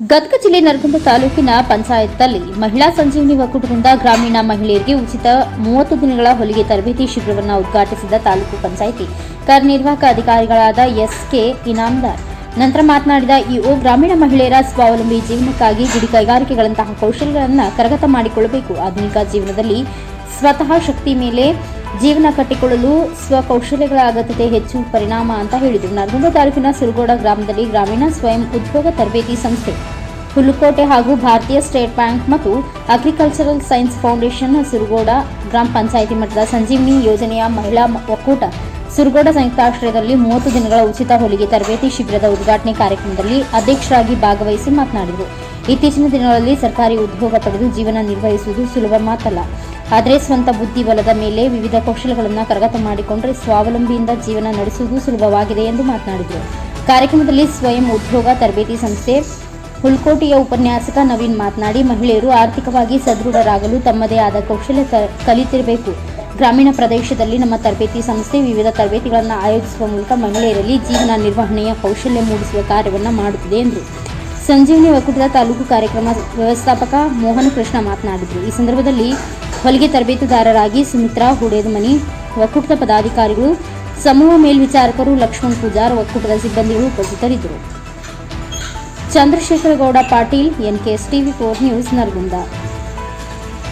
ಗದಗ ಜಿಲ್ಲೆ ನರಗುಂದ ತಾಲೂಕಿನ ಪಂಚಾಯತ್ನಲ್ಲಿ ಮಹಿಳಾ ಸಂಜೀವನಿ ಒಕ್ಕೂಟದಿಂದ ಗ್ರಾಮೀಣ ಮಹಿಳೆಯರಿಗೆ ಉಚಿತ ಮೂವತ್ತು ದಿನಗಳ ಹೊಲಿಗೆ ತರಬೇತಿ ಶಿಬಿರವನ್ನು ಉದ್ಘಾಟಿಸಿದ ತಾಲೂಕು ಪಂಚಾಯಿತಿ ಕಾರ್ಯನಿರ್ವಾಹಕ ಅಧಿಕಾರಿಗಳಾದ ಎಸ್ಕೆ ಇನಾಮ್ದಾರ್. ನಂತರ ಮಾತನಾಡಿದ ಇಒ ಗ್ರಾಮೀಣ ಮಹಿಳೆಯರ ಸ್ವಾವಲಂಬಿ ಜೀವನಕ್ಕಾಗಿ ಗುಡಿ ಕೈಗಾರಿಕೆಗಳಂತಹ ಕೌಶಲ್ಯಗಳನ್ನು ಕರಗತ ಮಾಡಿಕೊಳ್ಳಬೇಕು. ಆಧುನಿಕ ಜೀವನದಲ್ಲಿ ಸ್ವತಃ ಶಕ್ತಿ ಮೇಲೆ ಜೀವನ ಕಟ್ಟಿಕೊಳ್ಳಲು ಸ್ವಕೌಶಲ್ಯಗಳ ಅಗತ್ಯತೆ ಹೆಚ್ಚು ಪರಿಣಾಮ ಅಂತ ಹೇಳಿದರು. ನರಗುಂದ ತಾಲೂಕಿನ ಸುರಗೋಡ ಗ್ರಾಮದಲ್ಲಿ ಗ್ರಾಮೀಣ ಸ್ವಯಂ ಉದ್ಯೋಗ ತರಬೇತಿ ಸಂಸ್ಥೆ, ಹುಲ್ಲುಕೋಟೆ ಹಾಗೂ ಭಾರತೀಯ ಸ್ಟೇಟ್ ಬ್ಯಾಂಕ್ ಮತ್ತು ಅಗ್ರಿಕಲ್ಚರಲ್ ಸೈನ್ಸ್ ಫೌಂಡೇಶನ್ ಸುರಗೋಡ ಗ್ರಾಮ ಪಂಚಾಯಿತಿ ಮಟ್ಟದ ಸಂಜೀವಿನಿ ಯೋಜನೆಯ ಮಹಿಳಾ ಒಕ್ಕೂಟ ಸುರಗೋಡ ಸಂಯುಕ್ತಾಶ್ರಯದಲ್ಲಿ ಮೂವತ್ತು ದಿನಗಳ ಉಚಿತ ಹೊಲಿಗೆ ತರಬೇತಿ ಶಿಬಿರದ ಉದ್ಘಾಟನೆ ಕಾರ್ಯಕ್ರಮದಲ್ಲಿ ಅಧ್ಯಕ್ಷರಾಗಿ ಭಾಗವಹಿಸಿ ಮಾತನಾಡಿದರು. ಇತ್ತೀಚಿನ ದಿನಗಳಲ್ಲಿ ಸರ್ಕಾರಿ ಉದ್ಯೋಗ ಪಡೆದು ಜೀವನ ನಿರ್ವಹಿಸುವುದು ಸುಲಭ ಮಾತಲ್ಲ ಆದರೆ ಸ್ವಂತ ಬುದ್ಧಿ ಬಲದ ಮೇಲೆ ವಿವಿಧ ಕೌಶಲ್ಯಗಳನ್ನು ಕರಗತ ಮಾಡಿಕೊಂಡರೆ ಸ್ವಾವಲಂಬಿಯಿಂದ ಜೀವನ ನಡೆಸುವುದು ಸುಲಭವಾಗಿದೆ ಎಂದು ಮಾತನಾಡಿದರು. ಕಾರ್ಯಕ್ರಮದಲ್ಲಿ ಸ್ವಯಂ ಉದ್ಯೋಗ ತರಬೇತಿ ಸಂಸ್ಥೆ ಹುಲ್ಕೋಟೆಯ ಉಪನ್ಯಾಸಕ ನವೀನ್ ಮಾತನಾಡಿ, ಮಹಿಳೆಯರು ಆರ್ಥಿಕವಾಗಿ ಸದೃಢರಾಗಲು ತಮ್ಮದೇ ಆದ ಕೌಶಲ್ಯ ಕಲಿತಿರಬೇಕು. ಗ್ರಾಮೀಣ ಪ್ರದೇಶದಲ್ಲಿ ನಮ್ಮ ತರಬೇತಿ ಸಂಸ್ಥೆ ವಿವಿಧ ತರಬೇತಿಗಳನ್ನು ಆಯೋಜಿಸುವ ಮೂಲಕ ಮಹಿಳೆಯರಲ್ಲಿ ಜೀವನ ನಿರ್ವಹಣೆಯ ಕೌಶಲ್ಯ ಮೂಡಿಸುವ ಕಾರ್ಯವನ್ನು ಮಾಡುತ್ತಿದೆ ಎಂದರು ಸಂಜೀವಿನಿ ಒಕ್ಕೂಟದ ತಾಲೂಕು ಕಾರ್ಯಕ್ರಮ ವ್ಯವಸ್ಥಾಪಕ ಮೋಹನ್ ಕೃಷ್ಣ ಮಾತನಾಡಿದರು. ಈ ಸಂದರ್ಭದಲ್ಲಿ ಹೊಲಿಗೆ ತರಬೇತುದಾರರಾಗಿ ಸುಮಿತ್ರಾ ಹುಡೇದಮನಿ, ಒಕ್ಕೂಟದ ಪದಾಧಿಕಾರಿಗಳು, ಸಮೂಹ ಮೇಲ್ವಿಚಾರಕರು ಲಕ್ಷ್ಮಣ್ ಪೂಜಾರ್, ಒಕ್ಕೂಟದ ಸಿಬ್ಬಂದಿಗಳು ಉಪಸ್ಥಿತರಿದ್ದರು. Chandrashekargouda Patil, NKS TV four news Nargund.